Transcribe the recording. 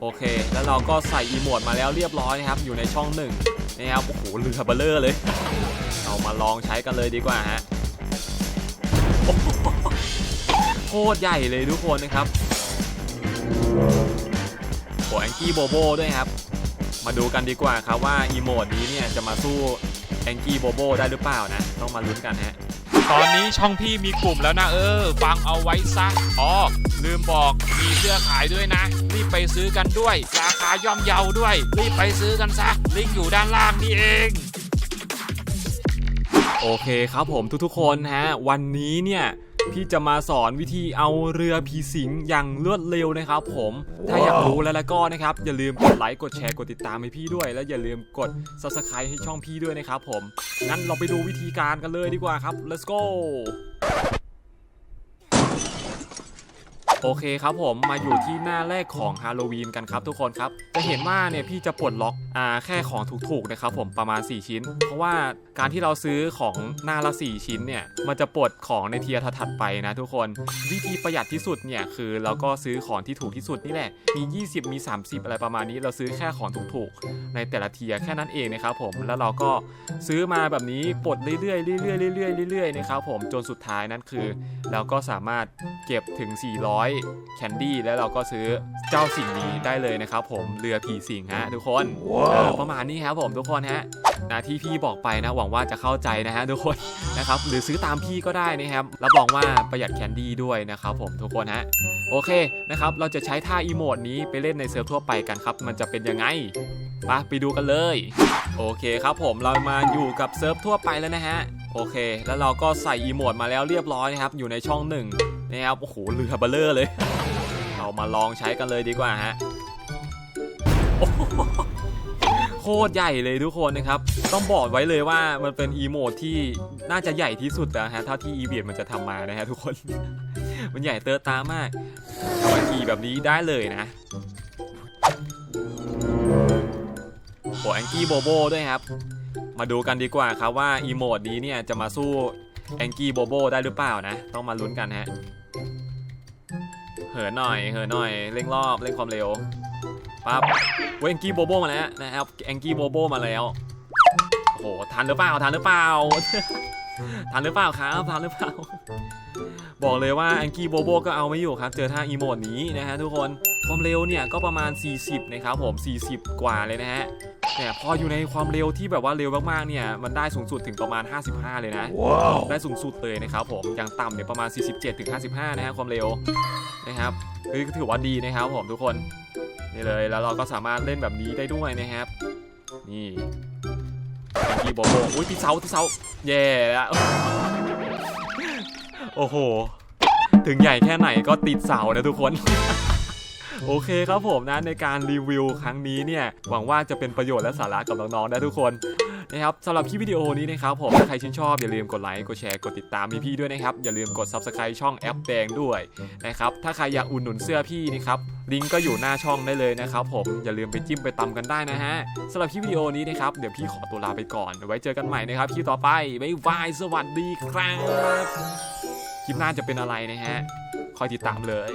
โอเค แล้วเราก็ใส่อีโมดมาแล้วเรียบร้อยนะครับ อยู่ในช่องหนึ่งนะครับ โอ้โหเรือเบลเลอร์เลย เอามาลองใช้กันเลยดีกว่าฮะโโคตรใหญ่เลยทุกคนนะครับโอแองกี้โบโบด้วยครับ มาดูกันดีกว่าครับว่าอีโมดนี้เนี่ยจะมาสู้แองกี้โบโบได้หรือเปล่านะ ต้องมาลุ้นกันฮะตอนนี้ช่องพี่มีกลุ่มแล้วนะเออ ฟังเอาไว้ซะอ๋อลืมบอกมีเสื้อขายด้วยนะ บไปซื้อกันด้วย ราคาย่อมเยาด้วย รีบไปซื้อกันซะ ลิงก์อยู่ด้านล่างนี่เองโอเคครับผมทุกๆคนฮะ วันนี้เนี่ยพี่จะมาสอนวิธีเอาเรือผีสิงอย่างรวดเร็วนะครับผม ถ้าอยากรู้แล้วแล้วก็นะครับ อย่าลืมกดไลค์กดแชร์กดติดตามให้พี่ด้วย และอย่าลืมกด subscribe ให้ช่องพี่ด้วยนะครับผม งั้นเราไปดูวิธีการกันเลยดีกว่าครับ let's go โอเคครับผมมาอยู่ที่หน้าแรกของฮาโลวีนกันครับทุกคนครับ จะเห็นว่าเนี่ยพี่จะปลดล็อกอ่าแค่ของถูกๆนะครับผมประมาณ 4 ชิ้น เพราะว่าการที่เราซื้อของหน้าละ 4 ชิ้นเนี่ยมันจะปลดของในเทียร์ถัดไปนะทุกคน วิธีประหยัดที่สุดเนี่ยคือเราก็ซื้อของที่ถูกที่สุดนี่แหละมี 20 มี 30 อะไรประมาณนี้ เราซื้อแค่ของถูกๆ ในแต่ละเทียร์แค่นั้นเองนะครับผมแล้วเราก็ซื้อมาแบบนี้ปลดเรื่อยๆเรื่อยๆเรื่อยๆเรื่อยๆนะครับผมจนสุดท้ายนั้นคือ เราก็สามารถเก็บถึง 400แคนดี้แล้วเราก็ซื้อเจ้าสิ่งนี้ได้เลยนะครับผมเรือผีสิงฮะทุกคนเออประมาณนี้ครับผมทุกคนฮะนะที่พี่บอกไปนะหวังว่าจะเข้าใจนะฮะทุกคนนะครับหรือซื้อตามพี่ก็ได้นะครับรับรองว่าประหยัดแคนดี้ด้วยนะครับผมทุกคนฮะโอเคนะครับเราจะใช้ท่าอีโมดนี้ไปเล่นในเซิร์ฟทั่วไปกันครับ มันจะเป็นยังไงไปไปดูกันเลย โอเคครับผมเรามาอยู่กับเซิร์ฟทั่วไปแล้วนะฮะ โอเค แล้วเราก็ใส่อีโมดมาแล้วเรียบร้อยนะครับ อยู่ในช่องหนึ่งนะครับโอ้โหเรือเบลเลอร์เลย เรามาลองใช้กันเลยดีกว่าฮะโคตรใหญ่เลยทุกคนนะครับ ต้องบอกไว้เลยว่ามันเป็นอีโมดที่น่าจะใหญ่ที่สุดแล้วฮะเท่าที่อีเวียมันจะทำมานะฮะทุกคน มันใหญ่เตอร์ตามากเอามาขี่แบบนี้ได้เลยนะโอ้แองกี้โบโบด้วยครับ มาดูกันดีกว่าครับว่าอีโมดนี้เนี่ยจะมาสู้แองกี้โบโบได้หรือเปล่านะ ต้องมาลุ้นกันฮะ เหินหน่อยเหินหน่อยเร่งรอบเร่งความเร็วปั๊บเว้ยแองกี้โบโบมาแล้วนะครับแองกี้โบโบมาแล้วโอ้โหทันหรือเปล่าทันหรือเปล่า ทันหรือเปล่าครับทันหรือเปล่า บอกเลยว่าแองกี้โบโบก็เอาไม่อยู่ครับ เจอท่าอีโมดนี้นะฮะทุกคนความเร็วเนี่ยก็ประมาณ 40 นะครับผม 40 กว่าเลยนะฮะแต่พออยู่ในความเร็วที่แบบว่าเร็วมากๆเนี่ยมันได้สูงสุดถึงประมาณ 55 เลยนะได้สูงสุดเลยนะครับผมอย่างต่ำเนี่ยประมาณ 47ถึง55 นะฮะความเร็วนะครับคือถือว่าดีนะครับผมทุกคนนี่เลยแล้วเราก็สามารถเล่นแบบนี้ได้ด้วยนะครับ นี่พี่โบโบอุ้ยที่เสาที่เสาแย่แล้ว โอ้โห ถึงใหญ่แค่ไหนก็ติดเสานะทุกคนโอเคครับผมนะในการรีวิวครั้งนี้เนี่ยหวังว่าจะเป็นประโยชน์และสาระกับน้องๆนะทุกคนนะครับสำหรับคลิปวิดีโอนี้นะครับผมถ้าใครชื่นชอบอย่าลืมกดไลค์กดแชร์กดติดตามพี่ๆด้วยนะครับอย่าลืมกด subscribe ช่องแอปแดงด้วยนะครับถ้าใครอยากอุ่นหนุนเสื้อพี่นะครับลิงก์ก็อยู่หน้าช่องได้เลยนะครับผมอย่าลืมไปจิ้มไปตำกันได้นะฮะสำหรับคลิปวิดีโอนี้นะครับเดี๋ยวพี่ขอตัวลาไปก่อนไว้เจอกันใหม่นะครับคลิปต่อไปบ๊ายบายสวัสดีครับ คลิปหน้าจะเป็นอะไรนะฮะ คอยติดตามเลย